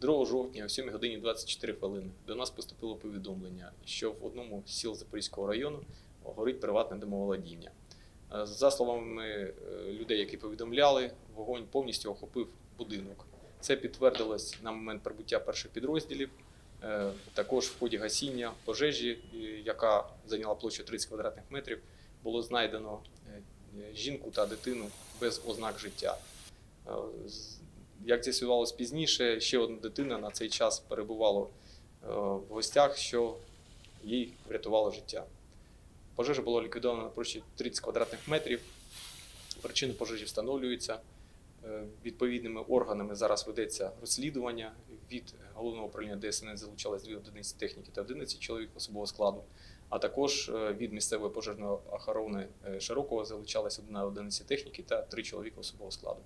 2 жовтня о 7 годині 24 хвилини до нас поступило повідомлення, що в одному з сіл Запорізького району горить приватне домоволодіння. Е, За словами е, людей, які повідомляли, вогонь повністю охопив будинок. Це підтвердилось на момент прибуття перших підрозділів. Е, Також в ході гасіння пожежі, яка зайняла площу 30 квадратних метрів, було знайдено жінку та дитину без ознак життя. Як з'ясувалось пізніше, ще одна дитина на цей час перебувала е, в гостях, що їй врятувало життя. Пожежа була ліквідована на площі 30 квадратних метрів. Причини пожежі встановлюються. Е, Відповідними органами зараз ведеться розслідування. Від головного управління ДСНС залучалось дві одиниці техніки та 11 чоловік особового складу. А також е, від місцевої пожежної охорони Широкого залучалась одна одиниця техніки та три чоловіка особового складу.